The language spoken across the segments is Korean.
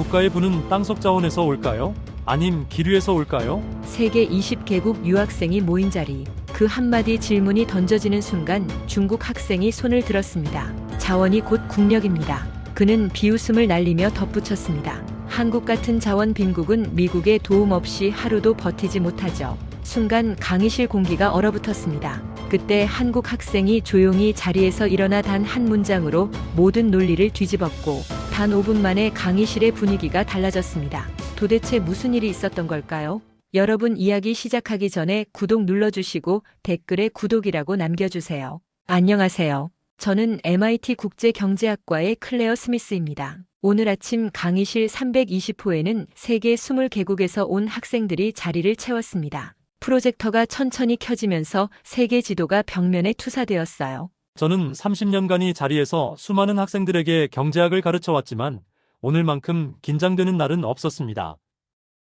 국가의 부는 땅속 자원에서 올까요? 아님 기류에서 올까요? 세계 20개국 유학생이 모인 자리. 그 한마디 질문이 던져지는 순간 중국 학생이 손을 들었습니다. 자원이 곧 국력입니다. 그는 비웃음을 날리며 덧붙였습니다. 한국 같은 자원 빈국은 미국의 도움 없이 하루도 버티지 못하죠. 순간 강의실 공기가 얼어붙었습니다. 그때 한국 학생이 조용히 자리에서 일어나 단 한 문장으로 모든 논리를 뒤집었고 단 5분 만에 강의실의 분위기가 달라졌습니다. 도대체 무슨 일이 있었던 걸까요? 여러분 이야기 시작하기 전에 구독 눌러주시고 댓글에 구독이라고 남겨주세요. 안녕하세요. 저는 MIT 국제경제학과의 클레어 스미스입니다. 오늘 아침 강의실 320호에는 세계 20개국에서 온 학생들이 자리를 채웠습니다. 프로젝터가 천천히 켜지면서 세계 지도가 벽면에 투사되었어요. 저는 30년간이 자리에서 수많은 학생들에게 경제학을 가르쳐 왔지만 오늘만큼 긴장되는 날은 없었습니다.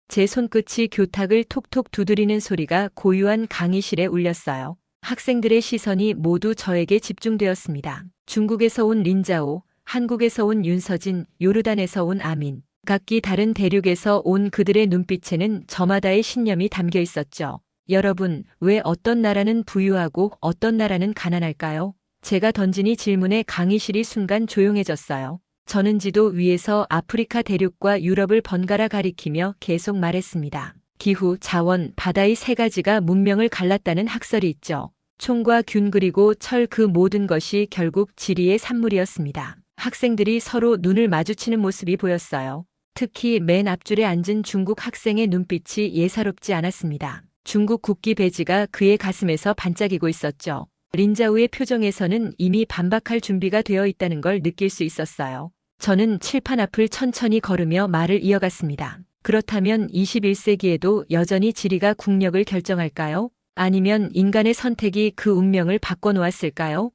제 손끝이 교탁을 톡톡 두드리는 소리가 고요한 강의실에 울렸어요. 학생들의 시선이 모두 저에게 집중되었습니다. 중국에서 온 린자오, 한국에서 온 윤서진, 요르단에서 온 아민. 각기 다른 대륙에서 온 그들의 눈빛에는 저마다의 신념이 담겨 있었죠. 여러분, 왜 어떤 나라는 부유하고 어떤 나라는 가난할까요? 제가 던진 이 질문에 강의실이 순간 조용해졌어요. 저는 지도 위에서 아프리카 대륙과 유럽을 번갈아 가리키며 계속 말했습니다. 기후, 자원, 바다의 세 가지가 문명을 갈랐다는 학설이 있죠. 총과 균 그리고 철 그 모든 것이 결국 지리의 산물이었습니다. 학생들이 서로 눈을 마주치는 모습이 보였어요. 특히 맨 앞줄에 앉은 중국 학생의 눈빛이 예사롭지 않았습니다. 중국 국기 배지가 그의 가슴에서 반짝이고 있었죠. 린자우의 표정에서는 이미 반박할 준비가 되어 있다는 걸 느낄 수 있었어요. 저는 칠판 앞을 천천히 걸으며 말을 이어갔습니다. 그렇다면 21세기에도 여전히 지리가 국력을 결정할까요? 아니면 인간의 선택이 그 운명을 바꿔놓았을까요?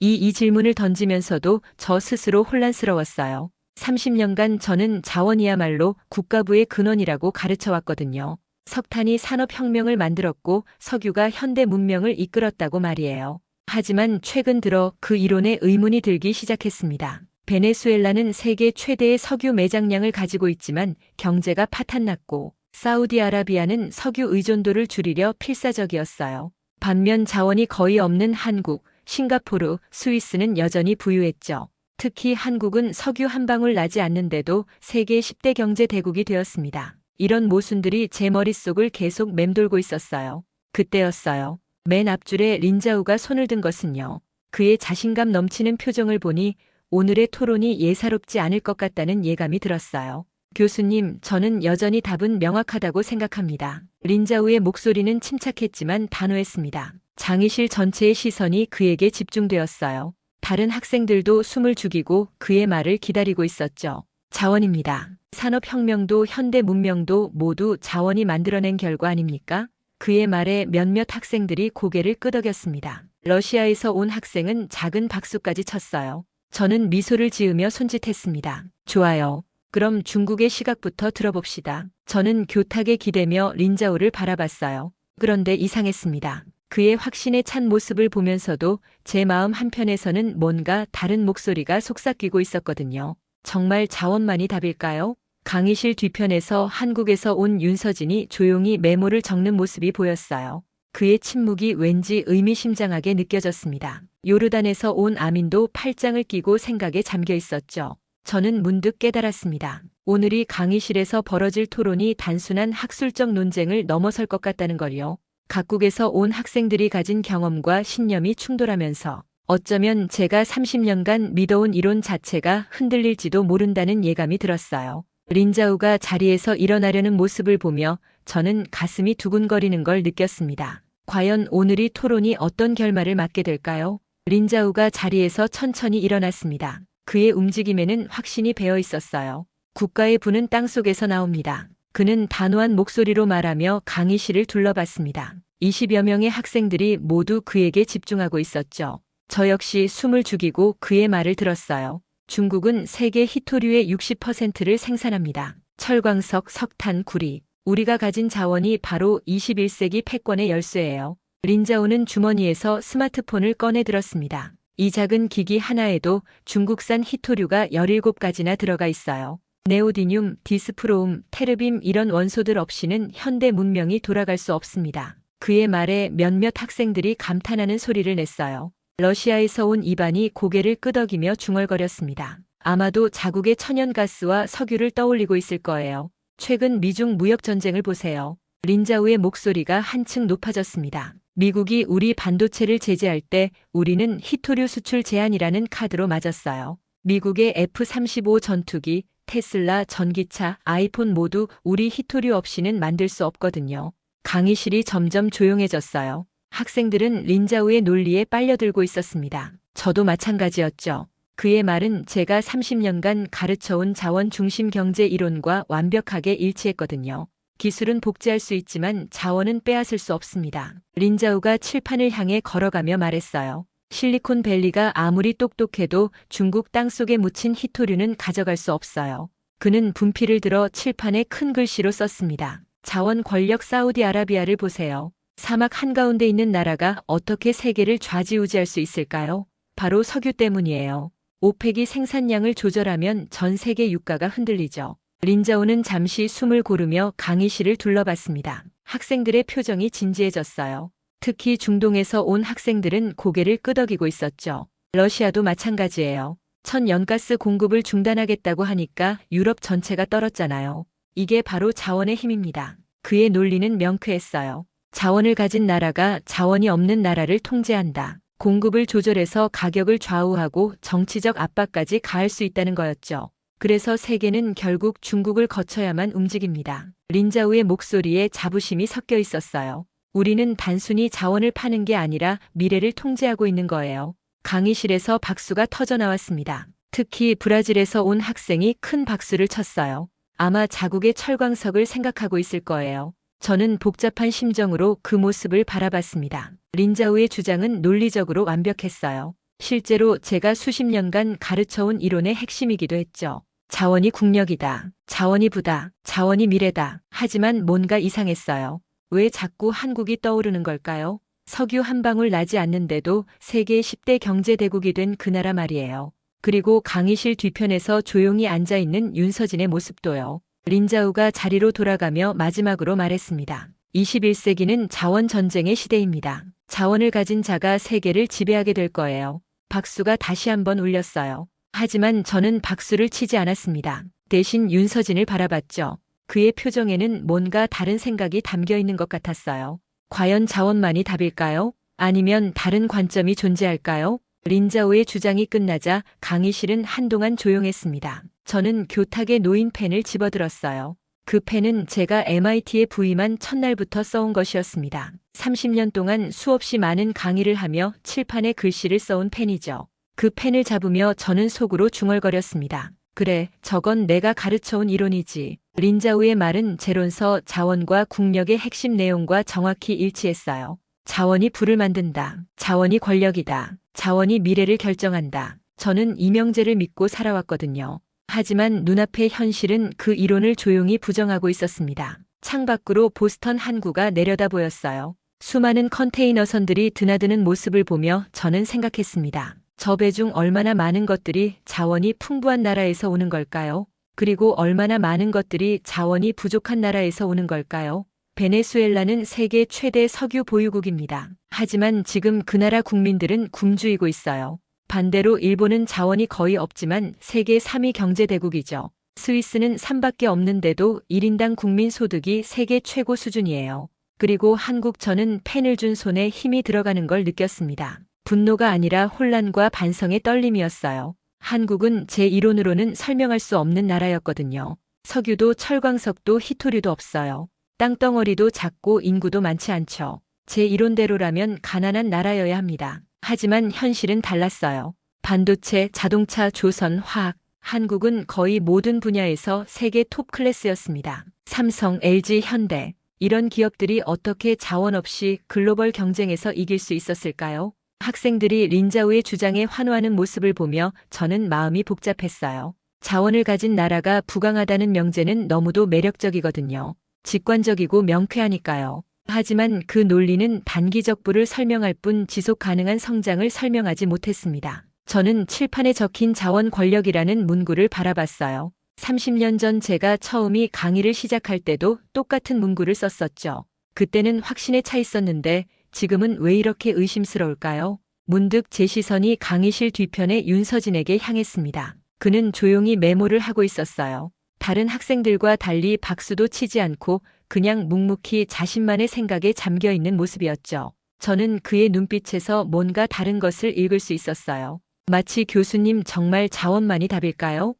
이, 이 질문을 던지면서도 저 스스로 혼란스러웠어요. 30년간 저는 자원이야말로 국가부의 근원이라고 가르쳐 왔거든요. 석탄이 산업혁명을 만들었고 석유가 현대 문명을 이끌었다고 말이에요. 하지만 최근 들어 그 이론에 의문이 들기 시작했습니다. 베네수엘라는 세계 최대의 석유 매장량을 가지고 있지만 경제가 파탄났고 사우디아라비아는 석유 의존도를 줄이려 필사적이었어요. 반면 자원이 거의 없는 한국, 싱가포르, 스위스는 여전히 부유했죠. 특히 한국은 석유 한 방울 나지 않는데도 세계 10대 경제 대국이 되었습니다. 이런 모순들이 제 머릿속을 계속 맴돌고 있었어요. 그때였어요. 맨 앞줄에 린자우가 손을 든 것은요. 그의 자신감 넘치는 표정을 보니 오늘의 토론이 예사롭지 않을 것 같다는 예감이 들었어요. 교수님, 저는 여전히 답은 명확하다고 생각합니다. 린자우의 목소리는 침착했지만 단호했습니다. 장의실 전체의 시선이 그에게 집중되었어요. 다른 학생들도 숨을 죽이고 그의 말을 기다리고 있었죠. 자원입니다. 산업혁명도 현대 문명도 모두 자원이 만들어낸 결과 아닙니까? 그의 말에 몇몇 학생들이 고개를 끄덕였습니다. 러시아에서 온 학생은 작은 박수까지 쳤어요. 저는 미소를 지으며 손짓했습니다. 좋아요. 그럼 중국의 시각부터 들어봅시다. 저는 교탁에 기대며 린자오를 바라봤어요. 그런데 이상했습니다. 그의 확신에 찬 모습을 보면서도 제 마음 한편에서는 뭔가 다른 목소리가 속삭이고 있었거든요. 정말 자원만이 답일까요? 강의실 뒤편에서 한국에서 온 윤서진이 조용히 메모를 적는 모습이 보였어요. 그의 침묵이 왠지 의미심장하게 느껴졌습니다. 요르단에서 온 아민도 팔짱을 끼고 생각에 잠겨 있었죠. 저는 문득 깨달았습니다. 오늘이 강의실에서 벌어질 토론이 단순한 학술적 논쟁을 넘어설 것 같다는 걸요. 각국에서 온 학생들이 가진 경험과 신념이 충돌하면서 어쩌면 제가 30년간 믿어온 이론 자체가 흔들릴지도 모른다는 예감이 들었어요. 린자우가 자리에서 일어나려는 모습을 보며 저는 가슴이 두근거리는 걸 느꼈습니다. 과연 오늘이 토론이 어떤 결말을 맞게 될까요? 린자우가 자리에서 천천히 일어났습니다. 그의 움직임에는 확신이 배어 있었어요. 국가의 부는 땅속에서 나옵니다. 그는 단호한 목소리로 말하며 강의실을 둘러봤습니다. 20여 명의 학생들이 모두 그에게 집중하고 있었죠. 저 역시 숨을 죽이고 그의 말을 들었어요. 중국은 세계 희토류의 60%를 생산합니다. 철광석, 석탄, 구리. 우리가 가진 자원이 바로 21세기 패권의 열쇠예요. 린자오는 주머니에서 스마트폰을 꺼내 들었습니다. 이 작은 기기 하나에도 중국산 히토류가 17가지나 들어가 있어요. 네오디듐, 디스프로움, 테르빔 이런 원소들 없이는 현대 문명이 돌아갈 수 없습니다. 그의 말에 몇몇 학생들이 감탄하는 소리를 냈어요. 러시아에서 온 이반이 고개를 끄덕이며 중얼거렸습니다. 아마도 자국의 천연가스와 석유를 떠올리고 있을 거예요. 최근 미중 무역 전쟁을 보세요. 린자우의 목소리가 한층 높아졌습니다. 미국이 우리 반도체를 제재할 때 우리는 히토류 수출 제한이라는 카드로 맞았어요. 미국의 F-35 전투기, 테슬라, 전기차, 아이폰 모두 우리 히토류 없이는 만들 수 없거든요. 강의실이 점점 조용해졌어요. 학생들은 린자우의 논리에 빨려들고 있었습니다. 저도 마찬가지였죠. 그의 말은 제가 30년간 가르쳐온 자원 중심 경제 이론과 완벽하게 일치했거든요. 기술은 복제할 수 있지만 자원은 빼앗을 수 없습니다. 린자우가 칠판을 향해 걸어가며 말했어요. 실리콘밸리가 아무리 똑똑해도 중국 땅 속에 묻힌 히토류는 가져갈 수 없어요. 그는 분필을 들어 칠판에 큰 글씨로 썼습니다. 자원 권력 사우디아라비아를 보세요. 사막 한가운데 있는 나라가 어떻게 세계를 좌지우지할 수 있을까요? 바로 석유 때문이에요. 오펙이 생산량을 조절하면 전 세계 유가가 흔들리죠. 린자오는 잠시 숨을 고르며 강의실을 둘러봤습니다. 학생들의 표정이 진지해졌어요. 특히 중동에서 온 학생들은 고개를 끄덕이고 있었죠. 러시아도 마찬가지예요. 천 연가스 공급을 중단하겠다고 하니까 유럽 전체가 떨었잖아요. 이게 바로 자원의 힘입니다. 그의 논리는 명쾌했어요. 자원을 가진 나라가 자원이 없는 나라를 통제한다. 공급을 조절해서 가격을 좌우하고 정치적 압박까지 가할 수 있다는 거였죠. 그래서 세계는 결국 중국을 거쳐야만 움직입니다. 린자우의 목소리에 자부심이 섞여 있었어요. 우리는 단순히 자원을 파는 게 아니라 미래를 통제하고 있는 거예요. 강의실에서 박수가 터져 나왔습니다. 특히 브라질에서 온 학생이 큰 박수를 쳤어요. 아마 자국의 철광석을 생각하고 있을 거예요. 저는 복잡한 심정으로 그 모습을 바라봤습니다. 린자우의 주장은 논리적으로 완벽했어요. 실제로 제가 수십 년간 가르쳐온 이론의 핵심이기도 했죠. 자원이 국력이다. 자원이 부다. 자원이 미래다. 하지만 뭔가 이상했어요. 왜 자꾸 한국이 떠오르는 걸까요? 석유 한 방울 나지 않는데도 세계 10대 경제대국이 된 그 나라 말이에요. 그리고 강의실 뒤편에서 조용히 앉아있는 윤서진의 모습도요. 린자우가 자리로 돌아가며 마지막으로 말했습니다. 21세기는 자원 전쟁의 시대입니다. 자원을 가진 자가 세계를 지배하게 될 거예요. 박수가 다시 한번 울렸어요. 하지만 저는 박수를 치지 않았습니다. 대신 윤서진을 바라봤죠. 그의 표정에는 뭔가 다른 생각이 담겨 있는 것 같았어요. 과연 자원만이 답일까요? 아니면 다른 관점이 존재할까요? 린자오의 주장이 끝나자 강의실은 한동안 조용했습니다. 저는 교탁에 놓인 펜을 집어들었어요. 그 펜은 제가 MIT에 부임한 첫날부터 써온 것이었습니다. 30년 동안 수없이 많은 강의를 하며 칠판에 글씨를 써온 펜이죠. 그 펜을 잡으며 저는 속으로 중얼거렸습니다. 그래, 저건 내가 가르쳐온 이론이지. 린자우의 말은 제론서 자원과 국력의 핵심 내용과 정확히 일치했어요. 자원이 불을 만든다. 자원이 권력이다. 자원이 미래를 결정한다. 저는 이명재를 믿고 살아왔거든요. 하지만 눈앞의 현실은 그 이론을 조용히 부정하고 있었습니다. 창밖으로 보스턴 항구가 내려다 보였어요. 수많은 컨테이너선들이 드나드는 모습을 보며 저는 생각했습니다. 저 배 중 얼마나 많은 것들이 자원이 풍부한 나라에서 오는 걸까요? 그리고 얼마나 많은 것들이 자원이 부족한 나라에서 오는 걸까요? 베네수엘라는 세계 최대 석유 보유국입니다. 하지만 지금 그 나라 국민들은 굶주리고 있어요. 반대로 일본은 자원이 거의 없지만 세계 3위 경제대국이죠. 스위스는 3밖에 없는데도 1인당 국민 소득이 세계 최고 수준이에요. 그리고 한국 저는 펜을 준 손에 힘이 들어가는 걸 느꼈습니다. 분노가 아니라 혼란과 반성의 떨림이었어요. 한국은 제 이론으로는 설명할 수 없는 나라였거든요. 석유도 철광석도 히토류도 없어요. 땅덩어리도 작고 인구도 많지 않죠. 제 이론대로라면 가난한 나라여야 합니다. 하지만 현실은 달랐어요. 반도체, 자동차, 조선, 화학, 한국은 거의 모든 분야에서 세계 톱 클래스였습니다. 삼성, LG, 현대. 이런 기업들이 어떻게 자원 없이 글로벌 경쟁에서 이길 수 있었을까요? 학생들이 린자우의 주장에 환호하는 모습을 보며 저는 마음이 복잡했어요. 자원을 가진 나라가 부강하다는 명제는 너무도 매력적이거든요. 직관적이고 명쾌하니까요. 하지만 그 논리는 단기적 부를 설명할 뿐 지속 가능한 성장을 설명하지 못했습니다. 저는 칠판에 적힌 자원 권력이라는 문구를 바라봤어요. 30년 전 제가 처음이 강의를 시작할 때도 똑같은 문구를 썼었죠. 그때는 확신에 차 있었는데 지금은 왜 이렇게 의심스러울까요? 문득 제 시선이 강의실 뒤편의 윤서진에게 향했습니다. 그는 조용히 메모를 하고 있었어요. 다른 학생들과 달리 박수도 치지 않고 그냥 묵묵히 자신만의 생각에 잠겨 있는 모습이었죠. 저는 그의 눈빛에서 뭔가 다른 것을 읽을 수 있었어요. 마치 교수님 정말 자원만이 답일까요?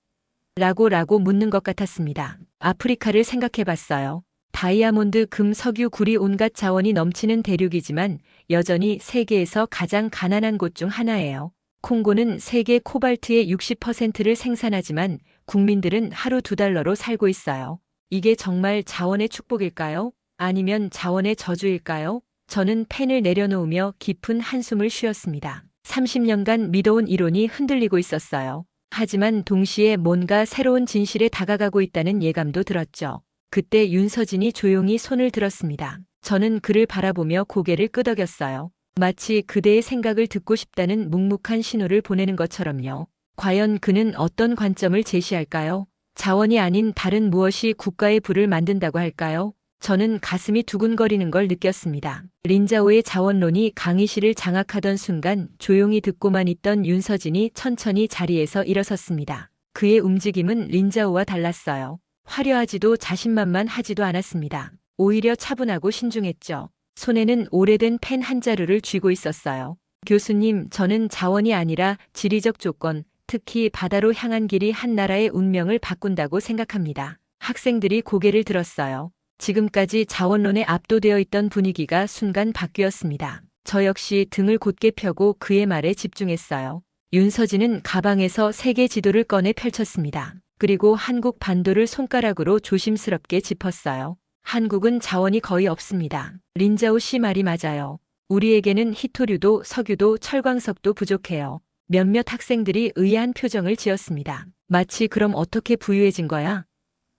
라고 라고 묻는 것 같았습니다. 아프리카를 생각해 봤어요. 다이아몬드, 금, 석유, 구리 온갖 자원이 넘치는 대륙이지만 여전히 세계에서 가장 가난한 곳 중 하나예요. 콩고는 세계 코발트의 60%를 생산하지만 국민들은 하루 두 달러로 살고 있어요. 이게 정말 자원의 축복일까요? 아니면 자원의 저주일까요? 저는 펜을 내려놓으며 깊은 한숨을 쉬었습니다. 30년간 믿어온 이론이 흔들리고 있었어요. 하지만 동시에 뭔가 새로운 진실에 다가가고 있다는 예감도 들었죠. 그때 윤서진이 조용히 손을 들었습니다. 저는 그를 바라보며 고개를 끄덕였어요. 마치 그대의 생각을 듣고 싶다는 묵묵한 신호를 보내는 것처럼요. 과연 그는 어떤 관점을 제시할까요? 자원이 아닌 다른 무엇이 국가의 부를 만든다고 할까요? 저는 가슴이 두근거리는 걸 느꼈습니다. 린자오의 자원론이 강의실을 장악하던 순간 조용히 듣고만 있던 윤서진이 천천히 자리에서 일어섰습니다. 그의 움직임은 린자오와 달랐어요. 화려하지도 자신만만하지도 않았습니다. 오히려 차분하고 신중했죠. 손에는 오래된 펜 한 자루를 쥐고 있었어요. 교수님, 저는 자원이 아니라 지리적 조건, 특히 바다로 향한 길이 한 나라의 운명을 바꾼다고 생각합니다. 학생들이 고개를 들었어요. 지금까지 자원론에 압도되어 있던 분위기가 순간 바뀌었습니다. 저 역시 등을 곧게 펴고 그의 말에 집중했어요. 윤서진은 가방에서 세계 지도를 꺼내 펼쳤습니다. 그리고 한국 반도를 손가락으로 조심스럽게 짚었어요. 한국은 자원이 거의 없습니다. 린자오 씨 말이 맞아요. 우리에게는 히토류도 석유도 철광석도 부족해요. 몇몇 학생들이 의아한 표정을 지었습니다. 마치 그럼 어떻게 부유해진 거야?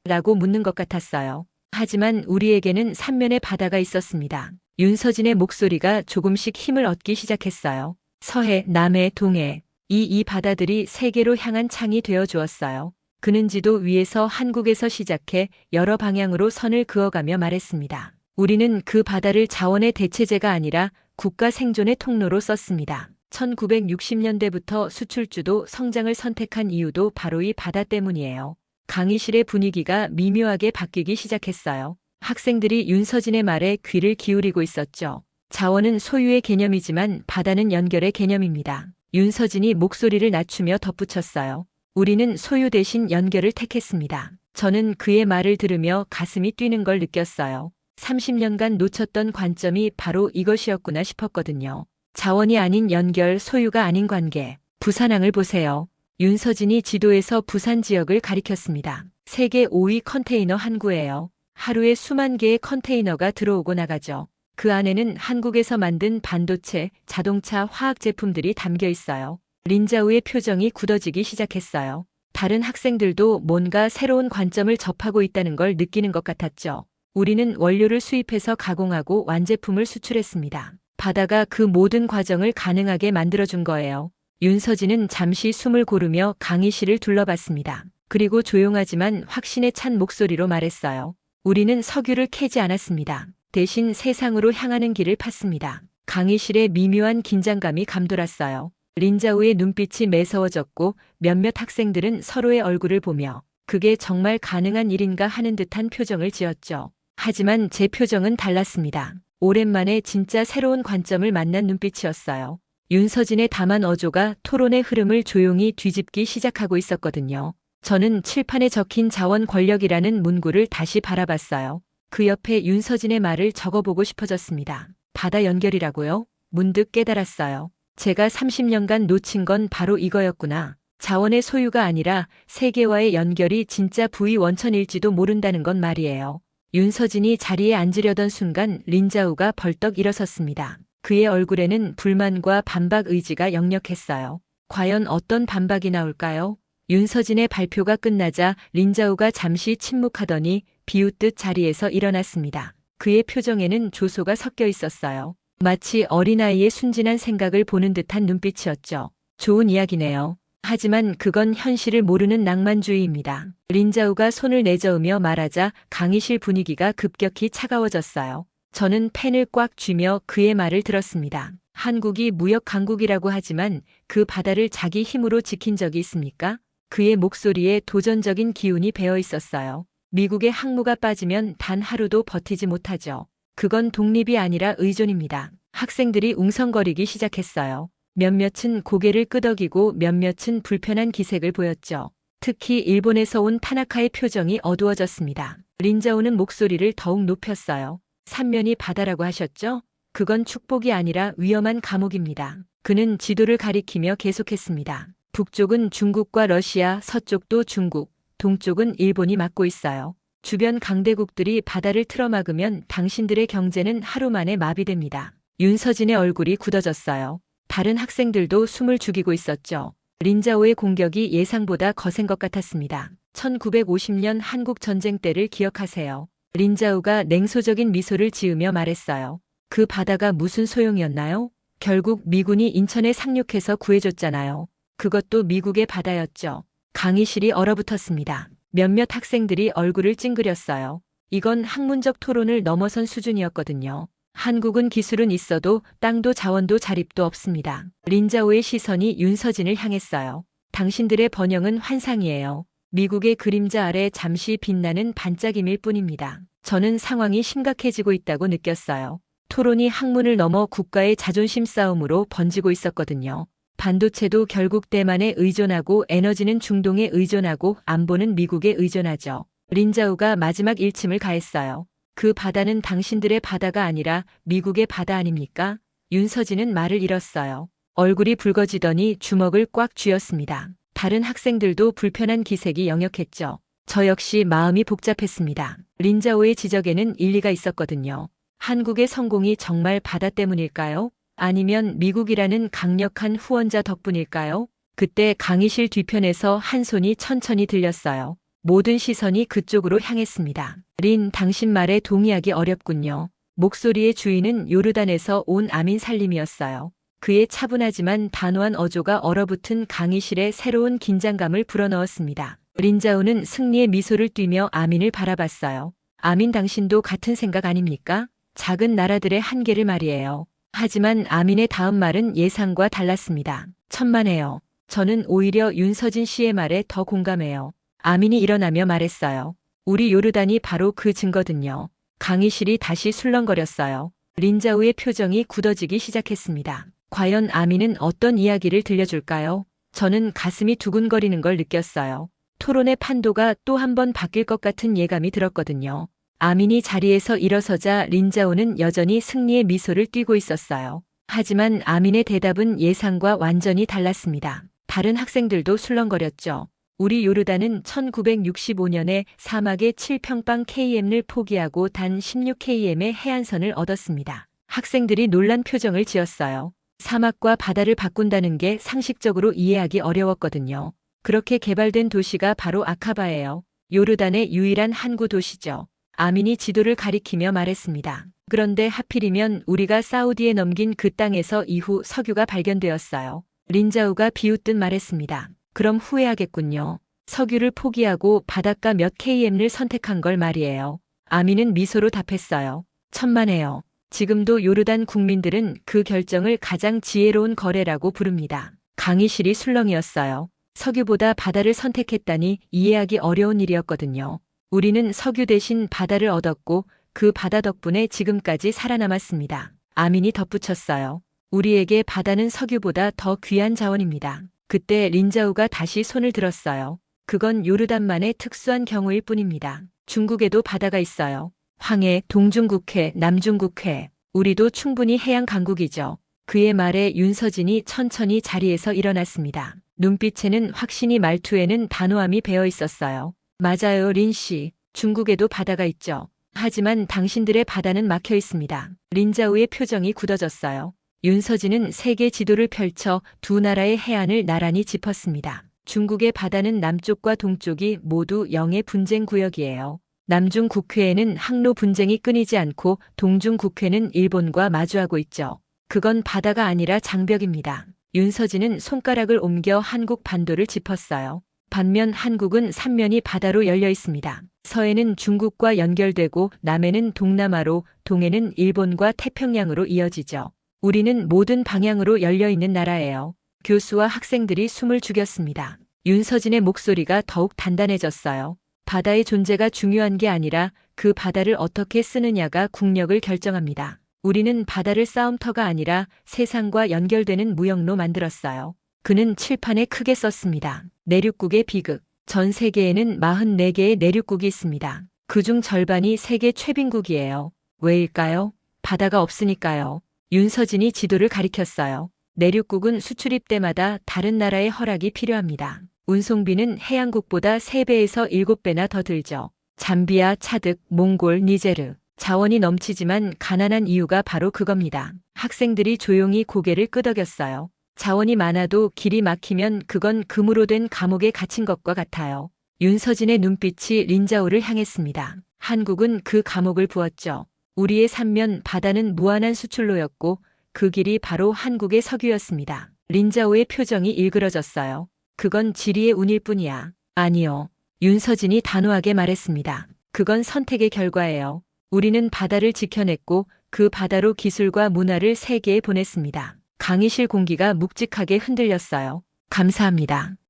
라고 묻는 것 같았어요. 하지만 우리에게는 삼면의 바다가 있었습니다. 윤서진의 목소리가 조금씩 힘을 얻기 시작했어요. 서해, 남해, 동해. 이 이 바다들이 세계로 향한 창이 되어 주었어요. 그는 지도 위에서 한국에서 시작해 여러 방향으로 선을 그어가며 말했습니다. 우리는 그 바다를 자원의 대체제가 아니라 국가 생존의 통로로 썼습니다. 1960년대부터 수출주도 성장을 선택한 이유도 바로 이 바다 때문이에요. 강의실의 분위기가 미묘하게 바뀌기 시작했어요. 학생들이 윤서진의 말에 귀를 기울이고 있었죠. 자원은 소유의 개념이지만 바다는 연결의 개념입니다. 윤서진이 목소리를 낮추며 덧붙였어요. 우리는 소유 대신 연결을 택했습니다. 저는 그의 말을 들으며 가슴이 뛰는 걸 느꼈어요. 30년간 놓쳤던 관점이 바로 이것이었구나 싶었거든요. 자원이 아닌 연결, 소유가 아닌 관계. 부산항을 보세요. 윤서진이 지도에서 부산 지역을 가리켰습니다. 세계 5위 컨테이너 항구예요. 하루에 수만 개의 컨테이너가 들어오고 나가죠. 그 안에는 한국에서 만든 반도체, 자동차, 화학 제품들이 담겨 있어요. 린자우의 표정이 굳어지기 시작했어요. 다른 학생들도 뭔가 새로운 관점을 접하고 있다는 걸 느끼는 것 같았죠. 우리는 원료를 수입해서 가공하고 완제품을 수출했습니다. 바다가 그 모든 과정을 가능하게 만들어준 거예요. 윤서진은 잠시 숨을 고르며 강의실을 둘러봤습니다. 그리고 조용하지만 확신에 찬 목소리로 말했어요. 우리는 석유를 캐지 않았습니다. 대신 세상으로 향하는 길을 팠습니다. 강의실에 미묘한 긴장감이 감돌았어요. 린자우의 눈빛이 매서워졌고 몇몇 학생들은 서로의 얼굴을 보며 그게 정말 가능한 일인가 하는 듯한 표정을 지었죠. 하지만 제 표정은 달랐습니다. 오랜만에 진짜 새로운 관점을 만난 눈빛이었어요. 윤서진의 담한 어조가 토론의 흐름을 조용히 뒤집기 시작하고 있었거든요. 저는 칠판에 적힌 자원 권력이라는 문구를 다시 바라봤어요. 그 옆에 윤서진의 말을 적어보고 싶어졌습니다. 바다 연결이라고요? 문득 깨달았어요. 제가 30년간 놓친 건 바로 이거였구나. 자원의 소유가 아니라 세계와의 연결이 진짜 부의 원천일지도 모른다는 건 말이에요. 윤서진이 자리에 앉으려던 순간 린자우가 벌떡 일어섰습니다. 그의 얼굴에는 불만과 반박 의지가 역력했어요. 과연 어떤 반박이 나올까요? 윤서진의 발표가 끝나자 린자우가 잠시 침묵하더니 비웃듯 자리에서 일어났습니다. 그의 표정에는 조소가 섞여 있었어요. 마치 어린아이의 순진한 생각을 보는 듯한 눈빛이었죠. 좋은 이야기네요. 하지만 그건 현실을 모르는 낭만주의입니다. 린자우가 손을 내저으며 말하자 강의실 분위기가 급격히 차가워졌어요. 저는 펜을 꽉 쥐며 그의 말을 들었습니다. 한국이 무역 강국이라고 하지만 그 바다를 자기 힘으로 지킨 적이 있습니까? 그의 목소리에 도전적인 기운이 배어 있었어요. 미국의 항모가 빠지면 단 하루도 버티지 못하죠. 그건 독립이 아니라 의존입니다. 학생들이 웅성거리기 시작했어요. 몇몇은 고개를 끄덕이고 몇몇은 불편한 기색을 보였죠. 특히 일본에서 온 타나카의 표정이 어두워졌습니다. 린자오는 목소리를 더욱 높였어요. 삼면이 바다라고 하셨죠? 그건 축복이 아니라 위험한 감옥입니다. 그는 지도를 가리키며 계속했습니다. 북쪽은 중국과 러시아, 서쪽도 중국, 동쪽은 일본이 맡고 있어요. 주변 강대국들이 바다를 틀어막으면 당신들의 경제는 하루 만에 마비됩니다. 윤서진의 얼굴이 굳어졌어요. 다른 학생들도 숨을 죽이고 있었죠. 린자오의 공격이 예상보다 거센 것 같았습니다. 1950년 한국 전쟁 때를 기억하세요. 린자오가 냉소적인 미소를 지으며 말했어요. 그 바다가 무슨 소용이었나요? 결국 미군이 인천에 상륙해서 구해줬잖아요. 그것도 미국의 바다였죠. 강의실이 얼어붙었습니다. 몇몇 학생들이 얼굴을 찡그렸어요. 이건 학문적 토론을 넘어선 수준이었거든요. 한국은 기술은 있어도 땅도 자원도 자립도 없습니다. 린자오의 시선이 윤서진을 향했어요. 당신들의 번영은 환상이에요. 미국의 그림자 아래 잠시 빛나는 반짝임일 뿐입니다. 저는 상황이 심각해지고 있다고 느꼈어요. 토론이 학문을 넘어 국가의 자존심 싸움으로 번지고 있었거든요. 반도체도 결국 대만에 의존하고 에너지는 중동에 의존하고 안보는 미국에 의존하죠. 린자우가 마지막 일침을 가했어요. 그 바다는 당신들의 바다가 아니라 미국의 바다 아닙니까? 윤서진은 말을 잃었어요. 얼굴이 붉어지더니 주먹을 꽉 쥐었습니다. 다른 학생들도 불편한 기색이 역력했죠. 저 역시 마음이 복잡했습니다. 린자오의 지적에는 일리가 있었거든요. 한국의 성공이 정말 바다 때문일까요? 아니면 미국이라는 강력한 후원자 덕분일까요? 그때 강의실 뒤편에서 한 손이 천천히 들렸어요. 모든 시선이 그쪽으로 향했습니다. 린, 당신 말에 동의하기 어렵군요. 목소리의 주인은 요르단에서 온 아민 살림이었어요. 그의 차분하지만 단호한 어조가 얼어붙은 강의실에 새로운 긴장감을 불어넣었습니다. 린자우는 승리의 미소를 띠며 아민을 바라봤어요. 아민 당신도 같은 생각 아닙니까? 작은 나라들의 한계를 말이에요. 하지만 아민의 다음 말은 예상과 달랐습니다. 천만에요. 저는 오히려 윤서진 씨의 말에 더 공감해요. 아민이 일어나며 말했어요. 우리 요르단이 바로 그 증거든요. 강의실이 다시 술렁거렸어요. 린자우의 표정이 굳어지기 시작했습니다. 과연 아민은 어떤 이야기를 들려줄까요? 저는 가슴이 두근거리는 걸 느꼈어요. 토론의 판도가 또 한 번 바뀔 것 같은 예감이 들었거든요. 아민이 자리에서 일어서자 린자오는 여전히 승리의 미소를 띠고 있었어요. 하지만 아민의 대답은 예상과 완전히 달랐습니다. 다른 학생들도 술렁거렸죠. 우리 요르단은 1965년에 사막의 7평방 KM을 포기하고 단 16KM의 해안선을 얻었습니다. 학생들이 놀란 표정을 지었어요. 사막과 바다를 바꾼다는 게 상식적으로 이해하기 어려웠거든요. 그렇게 개발된 도시가 바로 아카바예요. 요르단의 유일한 항구 도시죠. 아민이 지도를 가리키며 말했습니다. 그런데 하필이면 우리가 사우디에 넘긴 그 땅에서 이후 석유가 발견되었어요. 린자우가 비웃듯 말했습니다. 그럼 후회하겠군요. 석유를 포기하고 바닷가 몇 KM을 선택한 걸 말이에요. 아민은 미소로 답했어요. 천만에요. 지금도 요르단 국민들은 그 결정을 가장 지혜로운 거래라고 부릅니다. 강의실이 술렁이었어요. 석유보다 바다를 선택했다니 이해하기 어려운 일이었거든요. 우리는 석유 대신 바다를 얻었고 그 바다 덕분에 지금까지 살아남았습니다. 아민이 덧붙였어요. 우리에게 바다는 석유보다 더 귀한 자원입니다. 그때 린자우가 다시 손을 들었어요. 그건 요르단만의 특수한 경우일 뿐입니다. 중국에도 바다가 있어요. 황해, 동중국해, 남중국해. 우리도 충분히 해양 강국이죠. 그의 말에 윤서진이 천천히 자리에서 일어났습니다. 눈빛에는 확신이 말투에는 단호함이 배어 있었어요. 맞아요, 린 씨. 중국에도 바다가 있죠. 하지만 당신들의 바다는 막혀 있습니다. 린자우의 표정이 굳어졌어요. 윤서진은 세계 지도를 펼쳐 두 나라의 해안을 나란히 짚었습니다. 중국의 바다는 남쪽과 동쪽이 모두 영의 분쟁 구역이에요. 남중 국해에는 항로 분쟁이 끊이지 않고 동중 국해는 일본과 마주하고 있죠. 그건 바다가 아니라 장벽입니다. 윤서진은 손가락을 옮겨 한국 반도를 짚었어요. 반면 한국은 삼면이 바다로 열려 있습니다. 서해는 중국과 연결되고 남해는 동남아로 동해는 일본과 태평양으로 이어지죠. 우리는 모든 방향으로 열려 있는 나라예요. 교수와 학생들이 숨을 죽였습니다. 윤서진의 목소리가 더욱 단단해졌어요. 바다의 존재가 중요한 게 아니라 그 바다를 어떻게 쓰느냐가 국력을 결정합니다. 우리는 바다를 싸움터가 아니라 세상과 연결되는 무역로 만들었어요. 그는 칠판에 크게 썼습니다. 내륙국의 비극. 전 세계에는 44개의 내륙국이 있습니다. 그중 절반이 세계 최빈국이에요. 왜일까요? 바다가 없으니까요. 윤서진이 지도를 가리켰어요. 내륙국은 수출입 때마다 다른 나라의 허락이 필요합니다. 운송비는 해양국보다 3배에서 7배나 더 들죠. 잠비아, 차득, 몽골, 니제르. 자원이 넘치지만 가난한 이유가 바로 그겁니다. 학생들이 조용히 고개를 끄덕였어요. 자원이 많아도 길이 막히면 그건 금으로 된 감옥에 갇힌 것과 같아요. 윤서진의 눈빛이 린자오를 향했습니다. 한국은 그 감옥을 부었죠. 우리의 삼면 바다는 무한한 수출로였고 그 길이 바로 한국의 석유였습니다. 린자오의 표정이 일그러졌어요. 그건 지리의 운일 뿐이야. 아니요. 윤서진이 단호하게 말했습니다. 그건 선택의 결과예요. 우리는 바다를 지켜냈고 그 바다로 기술과 문화를 세계에 보냈습니다. 강의실 공기가 묵직하게 흔들렸어요. 감사합니다.